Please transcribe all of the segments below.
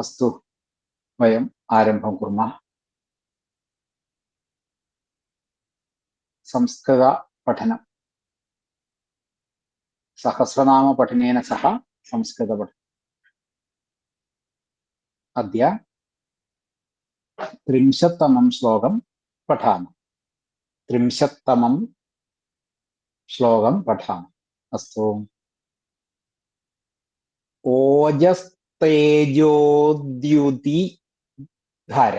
अस्तु वयम् आरम्भं कुर्मः संस्कृतपठनं सहस्रनामपठनेन सह संस्कृतपठनम् अद्य त्रिंशत्तमं श्लोकं पठामः त्रिंशत्तमं श्लोकं पठामः अस्तु തേജോദ്യുതി ധര.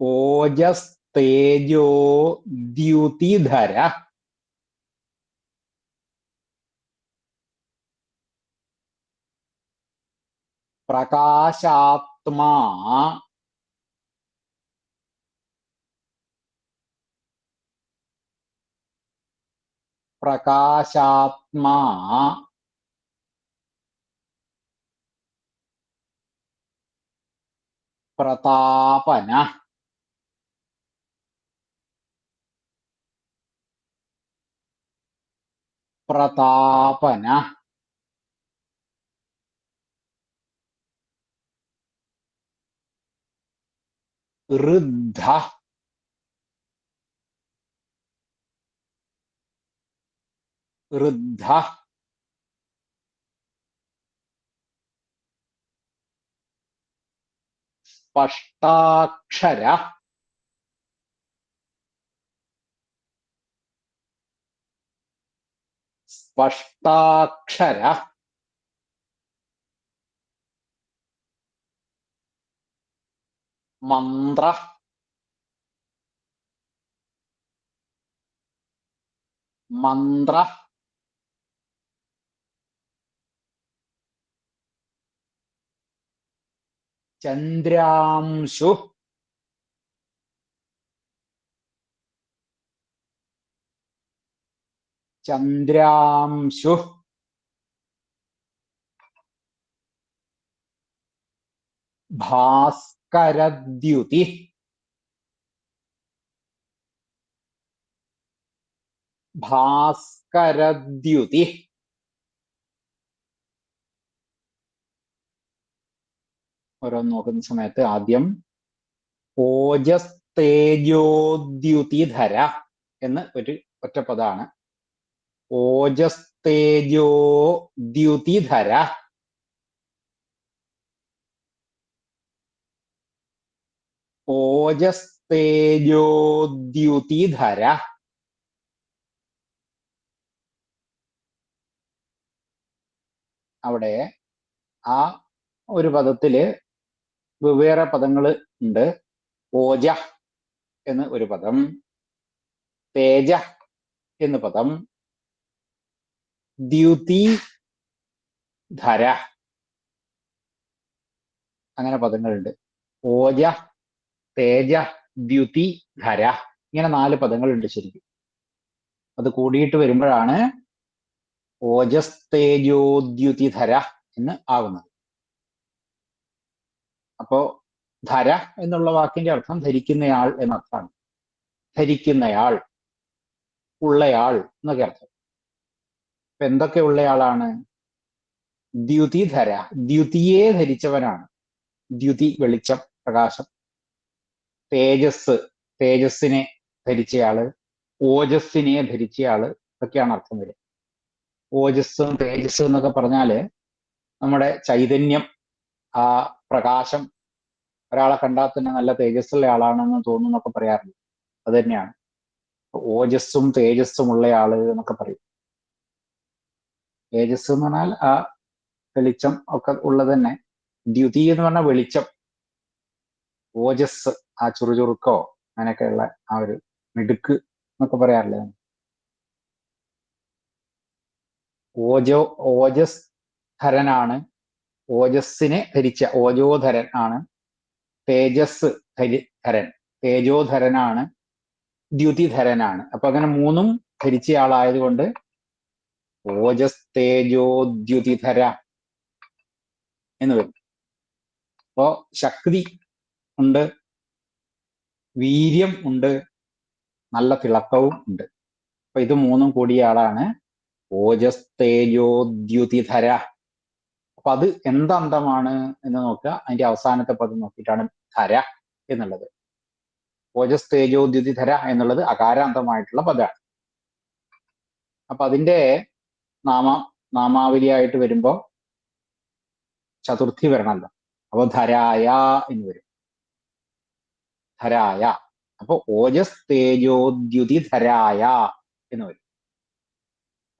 ഓജസ് തേജോദ്യുതിധര പ്രകാശാത്മാ प्रकाशात्मा प्रतापन प्रतापन ऋद्ध रुद्धा स्पष्टाक्षर। स्पष्टाक्षर। मंत्र। मंत्र। चंद्रांशु चंद्रांशु भास्कर द्युति भास्करद्युति। भास्करद्युति। ഓരോന്ന് നോക്കുന്ന സമയത്ത് ആദ്യം ഓജസ് തേജോദ്യുതിധര എന്ന് ഒരു ഒറ്റ പദമാണ് ഓജസ് തേജോദ്യുതിധര ഓജസ് തേജോദ്യുതിധര അവിടെ ആ ഒരു പദത്തിൽ വെവ്വേറെ പദങ്ങൾ ഉണ്ട്. ഓജ എന്ന് ഒരു പദം. തേജ എന്ന് പദം. ദ്യുതി ധര അങ്ങനെ പദങ്ങളുണ്ട്. ഓജ തേജ ദ്യുതി ധര ഇങ്ങനെ നാല് പദങ്ങളുണ്ട് ശരിക്കും. അത് കൂടിയിട്ട് വരുമ്പോഴാണ് ഓജസ് ഓജസ്തേജോദ്യുതിധര എന്ന് ആകുന്നത് അപ്പോ ധര എന്നുള്ള വാക്കിന്റെ അർത്ഥം ധരിക്കുന്നയാൾ എന്നർത്ഥമാണ്. ധരിക്കുന്നയാൾ ഉള്ളയാൾ എന്നൊക്കെ അർത്ഥം. ഇപ്പൊ എന്തൊക്കെ ഉള്ളയാളാണ്? ദ്യുതി ധര ദ്യുതിയെ ധരിച്ചവനാണ്. ദ്യുതി വെളിച്ചം പ്രകാശം. തേജസ് തേജസ്സിനെ ധരിച്ചയാൾ ഓജസ്സിനെ ധരിച്ചയാൾ ഇതൊക്കെയാണ് അർത്ഥം വരിക. ഓജസ്സും തേജസ്സും എന്നൊക്കെ പറഞ്ഞാൽ നമ്മുടെ ചൈതന്യം ആ പ്രകാശം ഒരാളെ കണ്ടാൽ തന്നെ നല്ല തേജസ്സുള്ള ആളാണെന്ന് തോന്നുന്നൊക്കെ പറയാറുണ്ട്. അത് തന്നെയാണ്. ഓജസ്സും തേജസ്സും ഉള്ള ആൾ എന്നൊക്കെ പറയും. തേജസ് എന്ന് പറഞ്ഞാൽ ആ വെളിച്ചം ഒക്കെ ഉള്ളത് തന്നെ. ദ്യുതി എന്ന് പറഞ്ഞാൽ വെളിച്ചം. ഓജസ് ആ ചുറുചുറുക്കോ അങ്ങനെയൊക്കെയുള്ള ആ ഒരു മിടുക്ക് എന്നൊക്കെ പറയാറില്ലേ? ഓജോ ഓജസ് ധരനാണ് ഓജസ്സിനെ ധരിച്ച ഓജോധരൻ ആണ്. തേജസ് ധരി ധരൻ. തേജോധരനാണ്. ദ്യുതിധരനാണ്. അപ്പൊ അങ്ങനെ മൂന്നും ധരിച്ചയാളായതുകൊണ്ട് ഓജസ് തേജോദ്യുതിധര എന്ന് വരും. അപ്പോ ശക്തി ഉണ്ട് വീര്യം ഉണ്ട് നല്ല തിളക്കവും ഉണ്ട്. അപ്പൊ ഇത് മൂന്നും കൂടിയ ആളാണ്. ഓജസ്തേജോദ്യുതിധര അപ്പൊ അത് എന്തന്തമാണ് എന്ന് നോക്കുക. അതിന്റെ അവസാനത്തെ പദം നോക്കിയിട്ടാണ് ധര എന്നുള്ളത്. ഓജസ് തേജോദ്യുതി ധര എന്നുള്ളത് അകാരാന്തമായിട്ടുള്ള പദമാണ്. അപ്പൊ അതിന്റെ നാമ നാമാവലിയായിട്ട് വരുമ്പോ ചതുർത്ഥി വരണമല്ലോ അപ്പൊ ധരായ എന്ന് വരും. ധരായ. അപ്പൊ ഓജസ് തേജോദ്യുതി ധരായ എന്ന് വരും.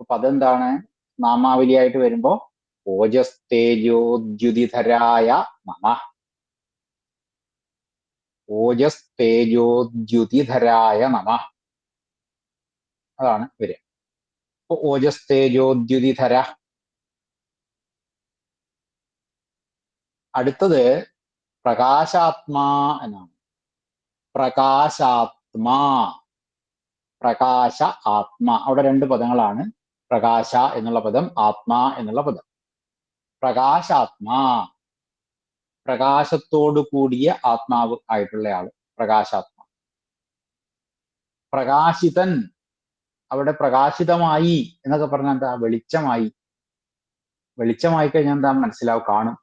അപ്പൊ അതെന്താണ്? നാമാവലിയായിട്ട് വരുമ്പോ ഓജസ് തേജോദ്യുതിധരായ ഓജസ്തേജോദ്യുതിധരായ ഓജസ് തേജോദ്യുതിധരായ നമ അതാണ് വരിക അപ്പൊ ഓജസ് തേജോദ്യുതിധര അടുത്തത് പ്രകാശാത്മാ എന്നാണ്. പ്രകാശാത്മാ. പ്രകാശ ആത്മ. അവിടെ രണ്ട് പദങ്ങളാണ്. പ്രകാശ എന്നുള്ള പദം ആത്മാ എന്നുള്ള പദം. പ്രകാശാത്മാ. പ്രകാശത്തോടു കൂടിയ ആത്മാവ് ആയിട്ടുള്ള ആൾ. പ്രകാശാത്മ. പ്രകാശിതൻ. അവിടെ പ്രകാശിതമായി എന്നൊക്കെ പറഞ്ഞാൽ എന്താ? വെളിച്ചമായി. വെളിച്ചമായി കഴിഞ്ഞാൽ എന്താ? മനസ്സിലാവും കാണും.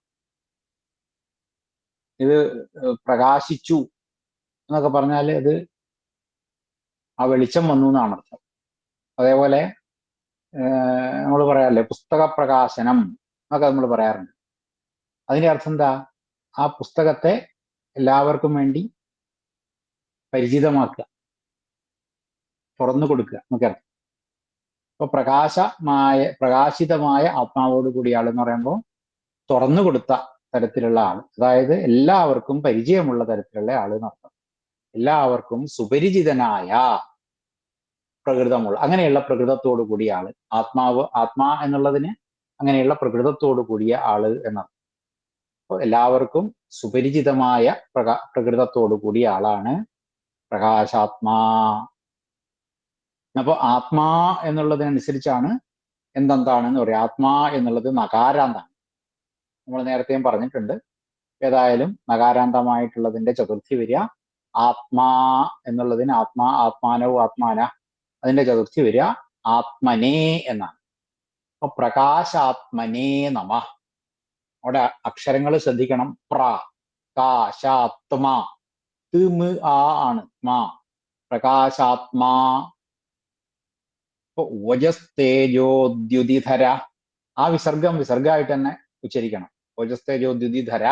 ഇത് പ്രകാശിച്ചു എന്നൊക്കെ പറഞ്ഞാൽ ഇത് ആ വെളിച്ചം വന്നു എന്നാണ് അർത്ഥം. അതേപോലെ നമ്മൾ പറയാല്ലേ പുസ്തക പ്രകാശനം എന്നൊക്കെ നമ്മൾ പറയാറുണ്ട്. അതിന്റെ അർത്ഥം എന്താ? ആ പുസ്തകത്തെ എല്ലാവർക്കും വേണ്ടി പരിചിതമാക്കുക. തുറന്നു കൊടുക്കുക എന്നൊക്കെ അർത്ഥം. അപ്പൊ പ്രകാശമായ പ്രകാശിതമായ ആത്മാവോട് കൂടിയ ആൾ എന്ന് പറയുമ്പോൾ തുറന്നു കൊടുത്ത തരത്തിലുള്ള ആൾ. അതായത് എല്ലാവർക്കും പരിചയമുള്ള തരത്തിലുള്ള ആൾ എന്നർത്ഥം എല്ലാവർക്കും സുപരിചിതനായ പ്രകൃതമുള്ള അങ്ങനെയുള്ള പ്രകൃതത്തോടു കൂടിയ ആൾ ആത്മാവ് ആത്മാ എന്നുള്ളതിന് അങ്ങനെയുള്ള പ്രകൃതത്തോടു കൂടിയ ആൾ എന്നർത്ഥം അപ്പോൾ എല്ലാവർക്കും സുപരിചിതമായ പ്രകാ പ്രകൃതത്തോടു കൂടിയ ആളാണ് പ്രകാശാത്മാ. അപ്പൊ ആത്മാ എന്നുള്ളതിനനുസരിച്ചാണ് എന്തെന്താണെന്ന് പറയാം. ആത്മാ എന്നുള്ളത് നകാരാന്താണ്. നമ്മൾ നേരത്തെയും പറഞ്ഞിട്ടുണ്ട്. ഏതായാലും നകാരാന്തമായിട്ടുള്ളതിന്റെ ചതുർത്ഥി വരിക ആത്മാ എന്നുള്ളതിന് ആത്മാ ആത്മാനവും ആത്മാന. അതിന്റെ ചതുർത്ഥി വരിക ആത്മനേ എന്നാണ്. അപ്പൊ പ്രകാശാത്മനേ നമ. അവിടെ അക്ഷരങ്ങൾ ശ്രദ്ധിക്കണം. പ്ര കാശാത്മ തിമ്. ആ ആണ്. മാ പ്രകാശാത്മാ. ഓജസ്തേജോദ്യുതിധര. ആ വിസർഗം വിസർഗമായിട്ട് തന്നെ ഉച്ചരിക്കണം. ഓജസ്തേജോദ്യുതിധര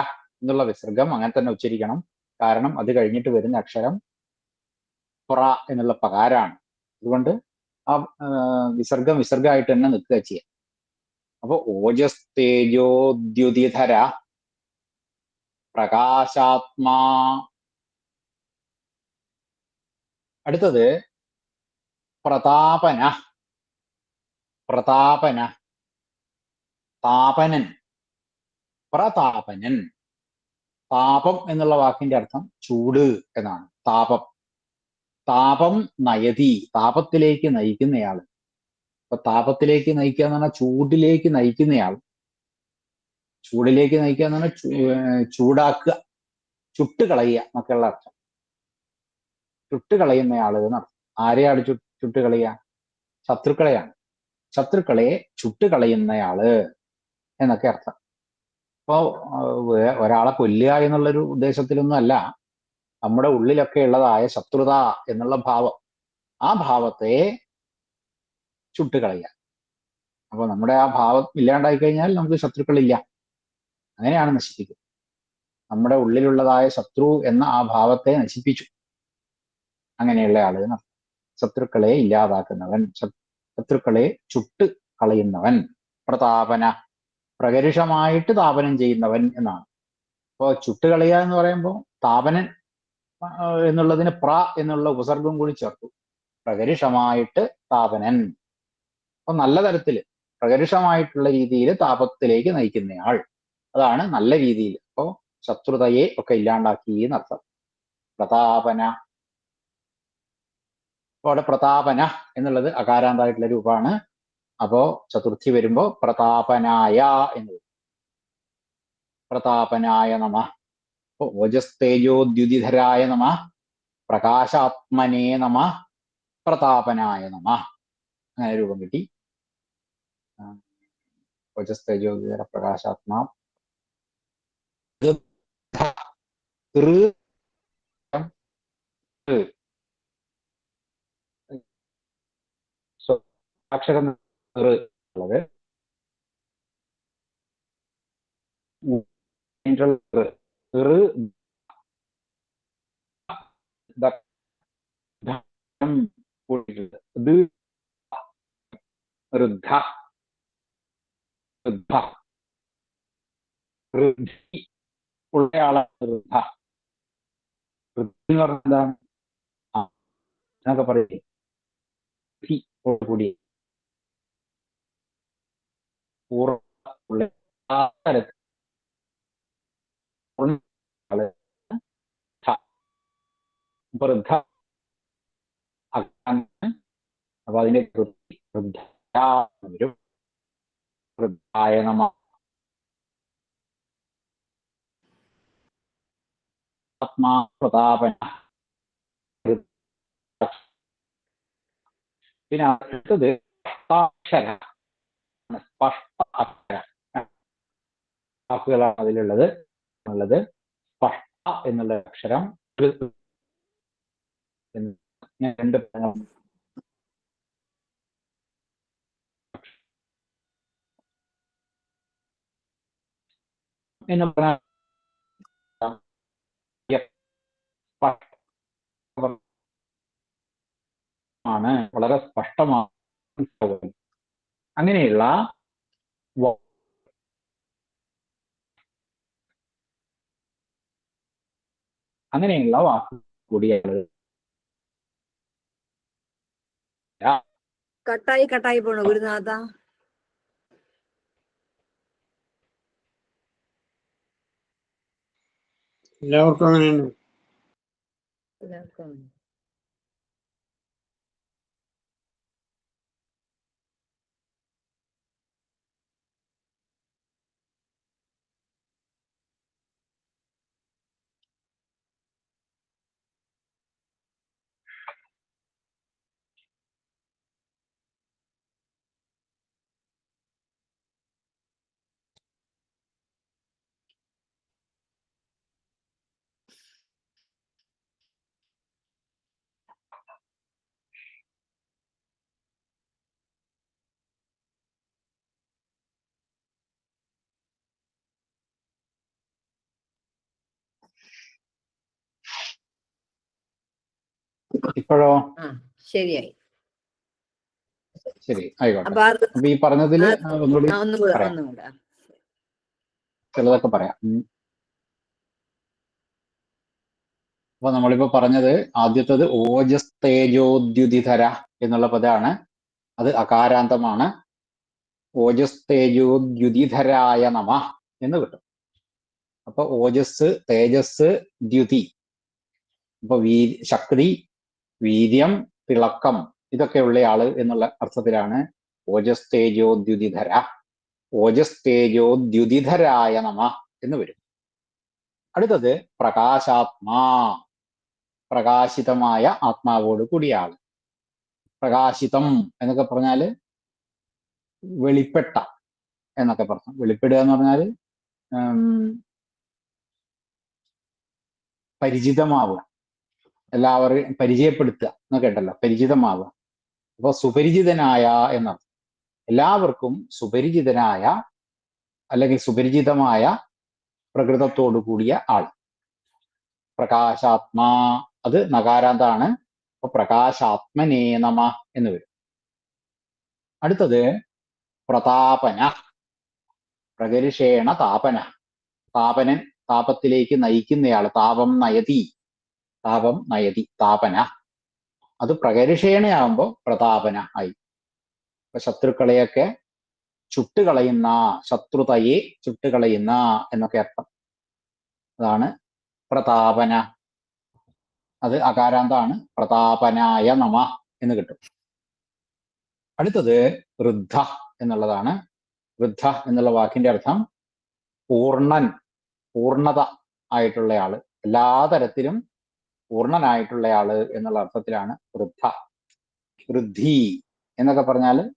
എന്നുള്ള വിസർഗം അങ്ങനെ തന്നെ ഉച്ചരിക്കണം. കാരണം അത് കഴിഞ്ഞിട്ട് വരുന്ന അക്ഷരം പ്ര എന്നുള്ള പകാരാണ് അതുകൊണ്ട് ആ വിസർഗം വിസർഗമായിട്ട് തന്നെ നിൽക്കുക ചെയ്യുക അപ്പൊ ഓജസ് തേജോദ്യുതിധര പ്രകാശാത്മാ. അടുത്തത് പ്രതാപന. പ്രതാപന. താപനൻ. പ്രതാപനൻ. താപം എന്നുള്ള വാക്കിന്റെ അർത്ഥം ചൂട് എന്നാണ്. താപം. താപം നയതി. താപത്തിലേക്ക് നയിക്കുന്നയാൾ അപ്പൊ താപത്തിലേക്ക് നയിക്കുക എന്ന് പറഞ്ഞാൽ ചൂടിലേക്ക് നയിക്കുന്നയാൾ. ചൂടിലേക്ക് നയിക്കുക എന്ന് പറഞ്ഞാൽ ചൂടാക്കുക ചുട്ട് കളയുക എന്നൊക്കെയുള്ള അർത്ഥം. ചുട്ട് ആളുകൾ നടത്തും ആരെയാണ് ചു ചുട്ട് കളയുക ശത്രുക്കളെയാണ്. ശത്രുക്കളെ ചുട്ട് കളയുന്നയാൾ എന്നൊക്കെ അർത്ഥം. അപ്പോ ഒരാളെ കൊല്ലുക എന്നുള്ളൊരു ഉദ്ദേശത്തിലൊന്നും അല്ല. നമ്മുടെ ഉള്ളിലൊക്കെ ഉള്ളതായ ശത്രുത എന്നുള്ള ഭാവം. ആ ഭാവത്തെ ചുട്ടുകളയുക. അപ്പൊ നമ്മുടെ ആ ഭാവം ഇല്ലാണ്ടായി കഴിഞ്ഞാൽ നമുക്ക് ശത്രുക്കളില്ല. അങ്ങനെയാണ് നശിപ്പിക്കുക. നമ്മുടെ ഉള്ളിലുള്ളതായ ശത്രു എന്ന ആ ഭാവത്തെ നശിപ്പിച്ചു. അങ്ങനെയുള്ള ആളുകൾ ശത്രുക്കളെ ഇല്ലാതാക്കുന്നവൻ ശത്രുക്കളെ ചുട്ട് കളയുന്നവൻ പ്രതാപന പ്രകരുഷമായിട്ട് താപനം ചെയ്യുന്നവൻ എന്നാണ്. അപ്പോൾ ചുട്ടുകളയുക എന്ന് പറയുമ്പോൾ താപനൻ എന്നുള്ളതിന് പ്ര എന്നുള്ള ഉപസർഗം കൂടി ചേർത്തു. പ്രകരുഷമായിട്ട് താപനൻ. അപ്പൊ നല്ല തരത്തിൽ പ്രകരുഷമായിട്ടുള്ള രീതിയിൽ താപത്തിലേക്ക് നയിക്കുന്നയാൾ അതാണ് നല്ല രീതിയിൽ അപ്പോ ശത്രുതയെ ഒക്കെ ഇല്ലാണ്ടാക്കി എന്നർത്ഥം. പ്രതാപന. അപ്പൊ അവിടെ പ്രതാപന എന്നുള്ളത് അകാരാന്തായിട്ടുള്ള രൂപമാണ്. അപ്പോ ചതുർത്ഥി വരുമ്പോ പ്രതാപനായ എന്ന് പ്രതാപനായ നമ. ഓജസ്തേജോദ്യുതിധരായ നമ. പ്രകാശാത്മനേ നമ. പ്രതാപനായ നമ. അങ്ങനെ രൂപം കിട്ടി ഓജസ്തേജോദ്യുതിധര പ്രകാശാത്മാ ഋ അക്ഷരം ഋ ഉള്ളത് ഋ ദ ധം കൂടിയിട്ടുണ്ട്. ദ് ഋദ്ധ ഋദ്ധ ഋദ്ധി ഉള്ളയാളാണ് ഋദ്ധ ഋദ്ധി എന്ന് പറഞ്ഞാൽ എന്താണ് ആ എന്നൊക്കെ പറയില്ലേ ധി കൂടി പൂർവ ഉള്ള ആ തരത്തിൽ ഉള്ള ആൾ ധ. അപ്പൊ ഋദ്ധ അതാണ് അപ്പൊ അതിന്റെ വൃത്തി വൃദ്ധ വരും വൃദ്ധായ നമ ആത്മാ പ്രതാപന പിന്നെ അടുത്തത് സ്പഷ്ടാക്ഷര സ്പഷ്ട അക്ഷര വാക്കുകളാണ് അതിലുള്ളത്. ഉള്ളത് സ്പഷ്ട എന്നുള്ള അക്ഷരം രണ്ട് പദങ്ങൾ എന്ന് പറഞ്ഞാൽ സ്പഷ്ട- ആണ് വളരെ സ്പഷ്ടമാണ് അങ്ങനെയുള്ള വ- അങ്ങനെയുള്ള വാക്ക് കൂടിയാണ് കട്ടായി കട്ടായി പോണു ഗുരുനാഥ എല്ലാവർക്കും അങ്ങനെയാണ് എല്ലാവർക്കും ഇപ്പോഴോ? ശരിയായി. ശരി ആയിക്കോട്ടെ. അപ്പൊ ഈ പറഞ്ഞതിൽ ഒന്നുകൂടി. ചിലതൊക്കെ പറയാം. അപ്പൊ നമ്മളിപ്പോ പറഞ്ഞത് ആദ്യത്തത് ഓജസ് തേജോദ്യുതിധര എന്നുള്ള പദമാണ് അത് അകാരാന്തമാണ്. ഓജസ് തേജോദ്യുതിധരായ നമ എന്ന് കിട്ടും. അപ്പൊ ഓജസ് തേജസ് ദ്യുതി. അപ്പൊ വീ ശക്തി വീര്യം തിളക്കം ഇതൊക്കെ ആൾ എന്നുള്ള അർത്ഥത്തിലാണ് ഓജസ് തേജോദ്യുതിധര ഓജസ് തേജോദ്യുതിധരായ നമ എന്ന് വരും. അടുത്തത് പ്രകാശാത്മാ. പ്രകാശിതമായ ആത്മാവോട് കൂടിയ ആൾ പ്രകാശിതം എന്നൊക്കെ പറഞ്ഞാൽ വെളിപ്പെട്ട എന്നൊക്കെ പറഞ്ഞു. വെളിപ്പെടുക എന്ന് പറഞ്ഞാൽ പരിചിതമാവുക. എല്ലാവരെയും പരിചയപ്പെടുത്തുക എന്നൊക്കെ ഉണ്ടല്ലോ പരിചിതമാവുക. അപ്പൊ സുപരിചിതനായ എന്നർത്ഥം. എല്ലാവർക്കും സുപരിചിതനായ അല്ലെങ്കിൽ സുപരിചിതമായ പ്രകൃതത്തോടു കൂടിയ ആൾ. പ്രകാശാത്മാ അത് നകാരാന്താണ്. അപ്പൊ പ്രകാശാത്മനേ നമ എന്ന് വരും. അടുത്തത് പ്രതാപന പ്രകരുഷേണ താപന. താപനൻ താപത്തിലേക്ക് നയിക്കുന്നയാൾ താപം നയതി. താപം നയതി താപന. അത് പ്രകരിഷേണയാകുമ്പോൾ പ്രതാപന ആയി. ഇപ്പൊ ശത്രുക്കളെയൊക്കെ ചുട്ടുകളയുന്ന ശത്രുതയെ ചുട്ടുകളയുന്ന എന്നൊക്കെ അർത്ഥം. അതാണ് പ്രതാപന. അത് അകാരാന്താണ്? പ്രതാപനായ നമ എന്ന് കിട്ടും. അടുത്തത് വൃദ്ധ എന്നുള്ളതാണ്. വൃദ്ധ എന്നുള്ള വാക്കിന്റെ അർത്ഥം പൂർണൻ പൂർണത ആയിട്ടുള്ള ആയിട്ടുള്ളയാൾ എല്ലാ തരത്തിലും പൂർണനായിട്ടുള്ളയാൾ എന്നുള്ള അർത്ഥത്തിലാണ് വൃദ്ധ. വൃദ്ധി എന്നൊക്കെ പറഞ്ഞാൽ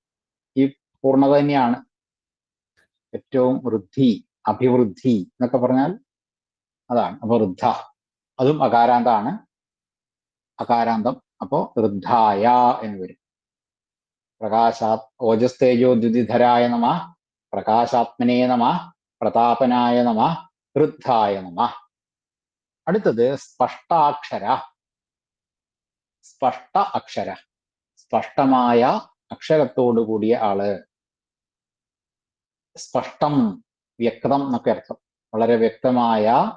ഈ പൂർണത തന്നെയാണ്. ഏറ്റവും വൃദ്ധി അഭിവൃദ്ധി എന്നൊക്കെ പറഞ്ഞാൽ അതാണ്. അപ്പൊ വൃദ്ധ. അതും അകാരാന്താണ്. അകാരാന്തം. അപ്പോ വൃദ്ധായ എന്ന് വരും. പ്രകാശാ ഓജസ്തേജോ ദ്യുതിധരായ നമ പ്രകാശാത്മനേ നമ പ്രതാപനായ നമ വൃദ്ധായ നമ. അടുത്തത് സ്പഷ്ടാക്ഷര. സ്പഷ്ട അക്ഷര. സ്പഷ്ടമായ അക്ഷരത്തോടു കൂടിയ ആൾ. സ്പഷ്ടം വ്യക്തം എന്നൊക്കെ അർത്ഥം. വളരെ വ്യക്തമായ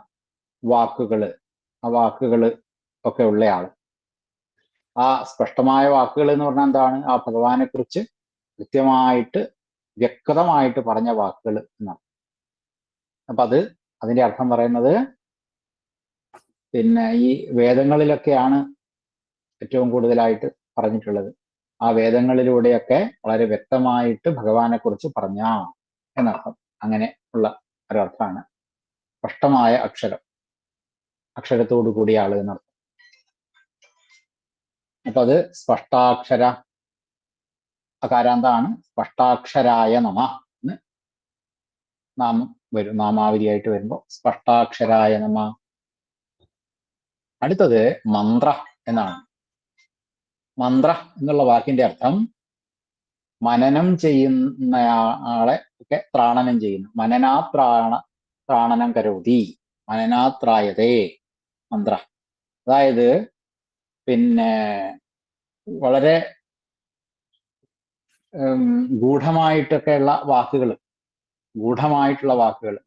വാക്കുകൾ. ആ വാക്കുകൾ ഒക്കെ ഉള്ള ആൾ. ആ സ്പഷ്ടമായ വാക്കുകൾ എന്ന് പറഞ്ഞാൽ എന്താണ്? ആ ഭഗവാനെ കുറിച്ച് കൃത്യമായിട്ട് വ്യക്തമായിട്ട് പറഞ്ഞ വാക്കുകൾ എന്നാണ്. അപ്പൊ അത് അതിന്റെ അർത്ഥം പറയുന്നത് പിന്നെ ഈ വേദങ്ങളിലൊക്കെയാണ് ഏറ്റവും കൂടുതലായിട്ട് പറഞ്ഞിട്ടുള്ളത്. ആ വേദങ്ങളിലൂടെയൊക്കെ വളരെ വ്യക്തമായിട്ട് ഭഗവാനെ കുറിച്ച് പറഞ്ഞ എന്നർത്ഥം. അങ്ങനെ ഉള്ള ഒരർത്ഥമാണ്. സ്പഷ്ടമായ അക്ഷരം. അക്ഷരത്തോടു കൂടിയ ആൾ എന്നർത്ഥം. അപ്പൊ അത് സ്പഷ്ടാക്ഷര അകാരാന്താണ്. സ്പഷ്ടാക്ഷരായ നമ എന്ന് നാമം വരും നാമാവലിയായിട്ട് വരുമ്പോ സ്പഷ്ടാക്ഷരായ നമ അടുത്തത് മന്ത്ര എന്നാണ്. മന്ത്ര എന്നുള്ള വാക്കിന്റെ അർത്ഥം മനനം ചെയ്യുന്നയാളെ ഒക്കെ ത്രാണനം ചെയ്യുന്നു. മനനാത്രാണ ത്രാണനം കരോതി. മനനാത്രായതേ. മന്ത്ര. അതായത് പിന്നെ വളരെ ഗൂഢമായിട്ടൊക്കെയുള്ള വാക്കുകൾ ഗൂഢമായിട്ടുള്ള വാക്കുകൾ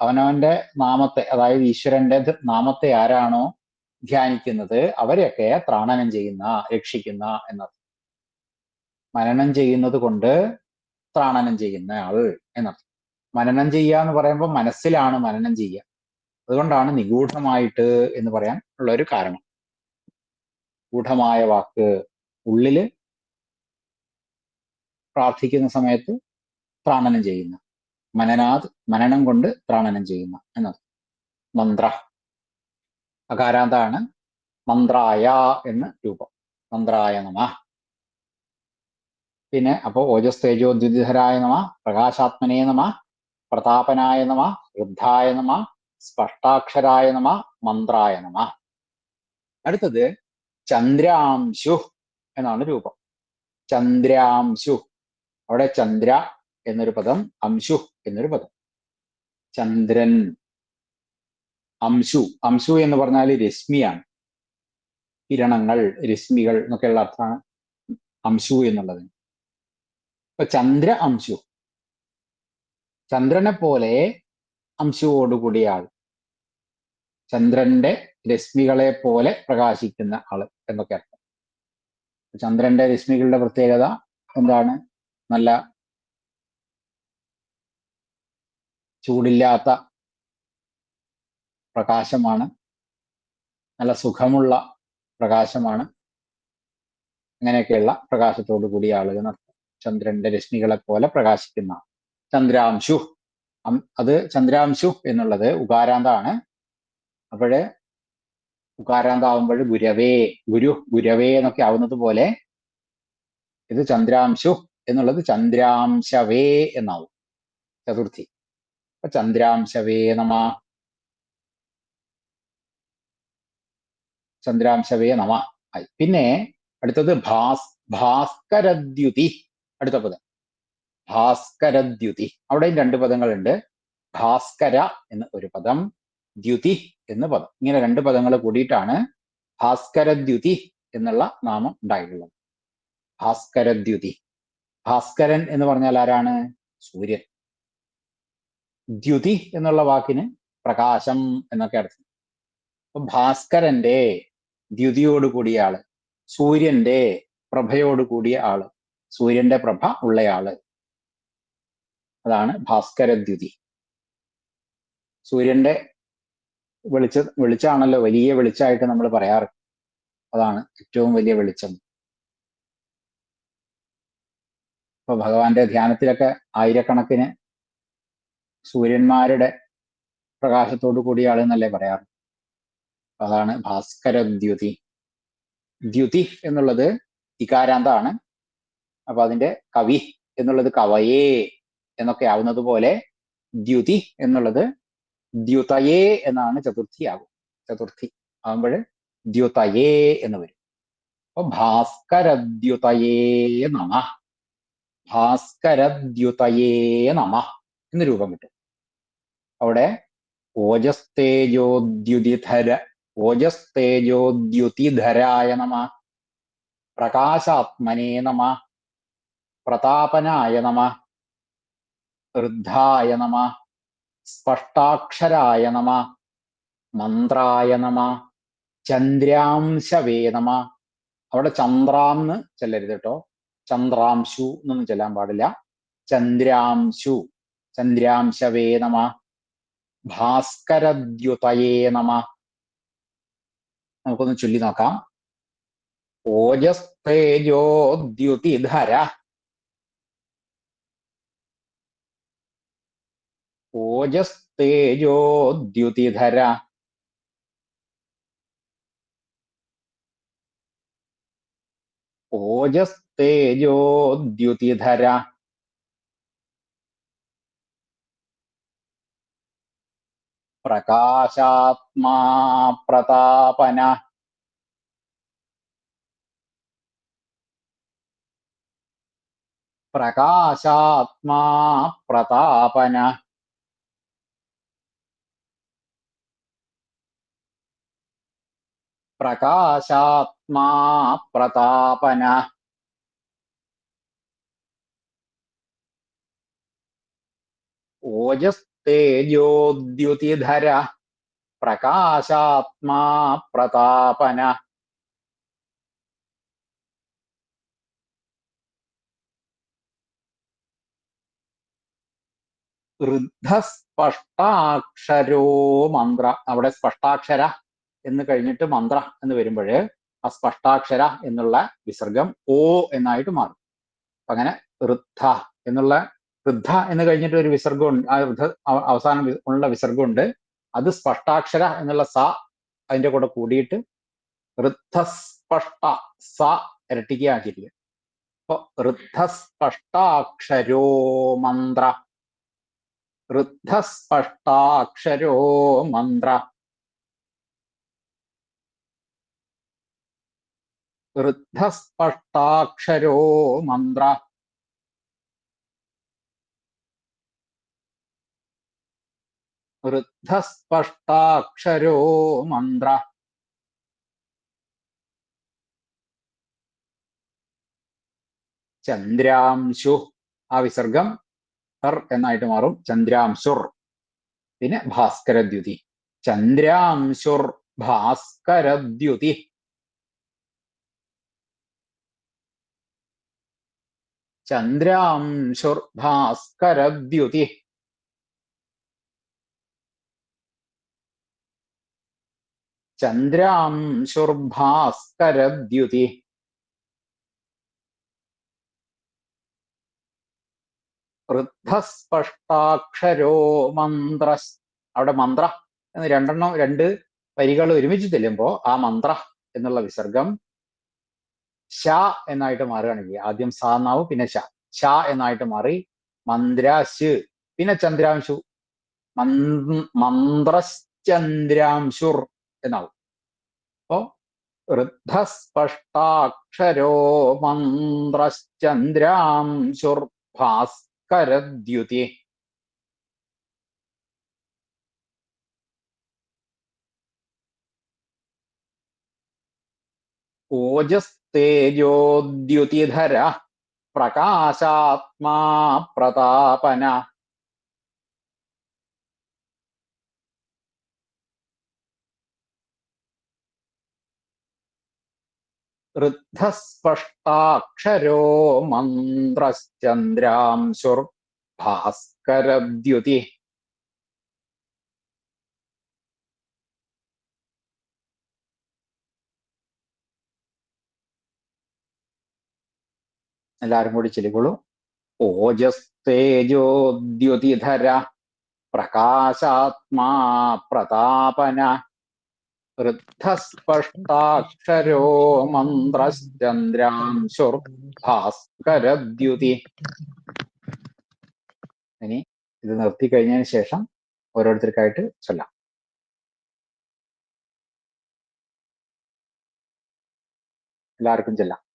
അവനവന്റെ നാമത്തെ അതായത് ഈശ്വരന്റെ നാമത്തെ ആരാണോ ധ്യാനിക്കുന്നത് അവരെയൊക്കെ ത്രാണനം ചെയ്യുന്ന രക്ഷിക്കുന്ന എന്നത്. മനനം ചെയ്യുന്നത് കൊണ്ട് ത്രാണനം ചെയ്യുന്ന ആൾ എന്നർത്ഥം മനനം ചെയ്യുക എന്ന് പറയുമ്പോൾ മനസ്സിലാണ് മനനം ചെയ്യുക. അതുകൊണ്ടാണ് നിഗൂഢമായിട്ട് എന്ന് പറയാൻ ഉള്ള ഒരു കാരണം. ഗൂഢമായ വാക്ക് ഉള്ളിൽ പ്രാർത്ഥിക്കുന്ന സമയത്ത് പ്രാണനം ചെയ്യുന്ന. മനനാത് മനനം കൊണ്ട് പ്രാണനം ചെയ്യുന്ന എന്നത് മന്ത്ര. അകാരാന്താണ് മന്ത്രായ എന്ന് രൂപം. മന്ത്രായ നമ. പിന്നെ അപ്പോ ഓജസ് തേജോ ദ്വിധരായ നമ പ്രകാശാത്മനേ നമ പ്രതാപനായ നമ വൃദ്ധായ നമ സ്പഷ്ടാക്ഷരായ നമ മന്ത്രായ നമ. അടുത്തത് ചന്ദ്രാംശു എന്നാണ് രൂപം. ചന്ദ്രാംശു. അവിടെ ചന്ദ്ര എന്നൊരു പദം അംശു. എന്നൊരു പദം. ചന്ദ്രൻ അംശു അംശു എന്ന് പറഞ്ഞാൽ രശ്മിയാണ്. കിരണങ്ങൾ രശ്മികൾ എന്നൊക്കെയുള്ള അർത്ഥമാണ് അംശു എന്നുള്ളത്. ഇപ്പൊ ചന്ദ്ര അംശു. ചന്ദ്രനെ പോലെ അംശുവോടുകൂടിയ ആൾ. ചന്ദ്രന്റെ രശ്മികളെ പോലെ പ്രകാശിക്കുന്ന ആൾ എന്നൊക്കെ അർത്ഥം. ചന്ദ്രന്റെ രശ്മികളുടെ പ്രത്യേകത എന്താണ്? നല്ല ചൂടില്ലാത്ത പ്രകാശമാണ്. നല്ല സുഖമുള്ള പ്രകാശമാണ്. അങ്ങനെയൊക്കെയുള്ള പ്രകാശത്തോടു കൂടി ആളുകൾ നടത്തും. ചന്ദ്രന്റെ രശ്മികളെ പോലെ പ്രകാശിക്കുന്ന ചന്ദ്രാംശു. അത് ചന്ദ്രാംശു എന്നുള്ളത് ഉകാരാന്താണ്. അപ്പോഴ് ഉകാരാന്താവുമ്പോൾ ഗുരവേ ഗുരു ഗുരവേ എന്നൊക്കെ ആവുന്നത് പോലെ ഇത് ചന്ദ്രാംശു എന്നുള്ളത് ചന്ദ്രാംശവേ എന്നാവും. ചതുർത്ഥി. ചന്ദ്രാംശവേ നമ. ചന്ദ്രാംശവേ നമ. ആയി. പിന്നെ അടുത്തത് ഭാസ് ഭാസ്കരദ്യുതി. അടുത്ത പദം. ഭാസ്കരദ്യുതി. അവിടെയും രണ്ട് പദങ്ങളുണ്ട്. ഭാസ്കര എന്ന് ഒരു പദം ദ്യുതി എന്ന് പദം. ഇങ്ങനെ രണ്ട് പദങ്ങൾ കൂടിയിട്ടാണ് ഭാസ്കരദ്യുതി എന്നുള്ള നാമം ഉണ്ടായിട്ടുള്ളത്. ഭാസ്കരദ്യുതി. ഭാസ്കരൻ എന്ന് പറഞ്ഞാൽ ആരാണ്? സൂര്യൻ. ദ്യുതി എന്നുള്ള വാക്കിന് പ്രകാശം എന്നൊക്കെ അർത്ഥം. അപ്പൊ ഭാസ്കരന്റെ ദ്യുതിയോട് കൂടിയ ആൾ സൂര്യന്റെ പ്രഭയോട് കൂടിയ ആൾ സൂര്യന്റെ പ്രഭ ഉള്ളയാൾ. അതാണ് ഭാസ്കരദ്യുതി സൂര്യന്റെ വെളിച്ച വെളിച്ചാണല്ലോ വലിയ വെളിച്ചമായിട്ട് നമ്മൾ പറയാറ്. അതാണ് ഏറ്റവും വലിയ വെളിച്ചം. ഇപ്പൊ ഭഗവാന്റെ ധ്യാനത്തിലൊക്കെ ആയിരക്കണക്കിന് സൂര്യന്മാരുടെ പ്രകാശത്തോടു കൂടിയാണ് എന്നല്ലേ പറയാറ്. അതാണ് ഭാസ്കരദ്യുതി ദ്യുതി. എന്നുള്ളത് ഇകാരാന്താണ് അപ്പൊ അതിന്റെ കവി എന്നുള്ളത് കവയേ എന്നൊക്കെ ആവുന്നത് പോലെ ദ്യുതി എന്നുള്ളത് ദ്യുതയേ എന്നാണ് ചതുർത്ഥി ആകും. ചതുർത്ഥി ആകുമ്പോൾ ദ്യുതയേ എന്ന് വരും. അപ്പൊ ഭാസ്കരദ്യുതയേ നമ. ഭാസ്കരദ്യുതയേ നമ എന്ന് രൂപം കിട്ടും. അവിടെ? ഓജസ്തേജോദ്യുതിധര ഓജസ്തേജോദ്യുതിധരായ നമ പ്രകാശാത്മനേ നമ പ്രതാപനായ നമ വൃദ്ധായ നമ സ്പഷ്ടാക്ഷരായ നമ മന്ത്രായ നമ ചന്ദ്രാംശവേ നമ. അവിടെ ചന്ദ്രാന്ന് ചെല്ലരുത് കേട്ടോ. ചന്ദ്രാംശു എന്നൊന്നും ചെല്ലാൻ പാടില്ല. ചന്ദ്രാംശു ചന്ദ്രാംശവേ നമ. ഭാസ്കരദ്യുതയേ നമ. നമുക്കൊന്ന് ചൊല്ലി നോക്കാം. ഓജസ്തേജോദ്യുതിധര. ഓജസ്തേജോദ്യുതിധര. ഓജസ്തേജോദ്യുതിധര. പ്രകാശാത്മാ പ്രതാപന. പ്രകാശാത്മാ പ്രതാപന. പ്രകാശാത്മാ പ്രതാപന. ഓജസ്തേജോദ്യുതിധര പ്രകാശാത്മാ പ്രതാപന. ഋദ്ധസ്പഷ്ടാക്ഷരോ മന്ത്ര. അവിടെ സ്പഷ്ടാക്ഷര എന്ന് കഴിഞ്ഞിട്ട് മന്ത്ര എന്ന് വരുമ്പോൾ ആ സ്പഷ്ടാക്ഷര എന്നുള്ള വിസർഗം ഓ എന്നായിട്ട് മാറും. അങ്ങനെ ഋദ്ധ എന്നുള്ള വൃദ്ധ എന്ന് കഴിഞ്ഞിട്ട് ഒരു വിസർഗം അവസാനം ഉള്ള വിസർഗം ഉണ്ട് അത് സ്പഷ്ടാക്ഷര എന്നുള്ള സ അതിന്റെ കൂടെ കൂടിയിട്ട് വൃദ്ധസ്പഷ്ട സ ഇരട്ടിക്കുകയാക്കിയിരിക്കുക അപ്പൊ വൃദ്ധസ്പഷ്ടാക്ഷരോ മന്ത്ര. വൃദ്ധസ്പഷ്ടാക്ഷരോ മന്ത്ര. വൃദ്ധസ്പഷ്ടാക്ഷരോ മന്ത്ര. വൃദ്ധസ്പഷ്ടാക്ഷരോ മന്ത്ര ചന്ദ്രാംശു ആ വിസർഗം ഹർ എന്നായിട്ട് മാറും. ചന്ദ്രാംശുർ. പിന്നെ ഭാസ്കരദ്യുതി. ചന്ദ്രാംശുർ ഭാസ്കരദ്യുതി. ചന്ദ്രാംശുർ ഭാസ്കരദ്യുതി. ചന്ദ്രാംശുർ ഭാസ്കരദ്യുതി വൃദ്ധസ്പഷ്ടാക്ഷരോ മന്ത്ര. അവിടെ മന്ത്ര എന്ന് രണ്ടെണ്ണം രണ്ട് വരികൾ ഒരുമിച്ച് തെല്ലുമ്പോ ആ മന്ത്ര എന്നുള്ള വിസർഗം ശ എന്നായിട്ട് മാറുകയാണെങ്കിൽ ആദ്യം സ എന്നാവും പിന്നെ ശ. ശ എന്നായിട്ട് മാറി മന്ത്രാശ് പിന്നെ ചന്ദ്രാംശു. മന്- മന്ത്രശ്ചന്ദ്രാംശുർ. എന്നാവും. അപ്പോ വൃദ്ധസ്പഷ്ടാക്ഷരോ മന്ത്രശ്ചന്ദ്രാംശുർ ഭാസ്കരദ്യുതി ഓജസ്തേജോദ്യുതിധര പ്രകാശാത്മാ പ്രതാപന വൃദ്ധസ്പഷ്ടാക്ഷരോ മന്ത്രശ്ചന്ദ്രാംശുർ ഭാസ്കരദ്യുതി എല്ലാരും കൂടി ചെല്ലിക്കോളൂ ഓജസ്തേജോദ്യുതിധര. പ്രകാശാത്മാ പ്രതാപന വൃദ്ധസ്പഷ്ടാക്ഷരോ മന്ത്രശ്ചന്ദ്രാംശുർ ഭാസ്കരദ്യുതി ഇനി ഇത് നിർത്തി കഴിഞ്ഞതിന് ശേഷം ഓരോരുത്തർക്കായിട്ട് ചൊല്ലാം. എല്ലാവർക്കും ചെല്ലാം.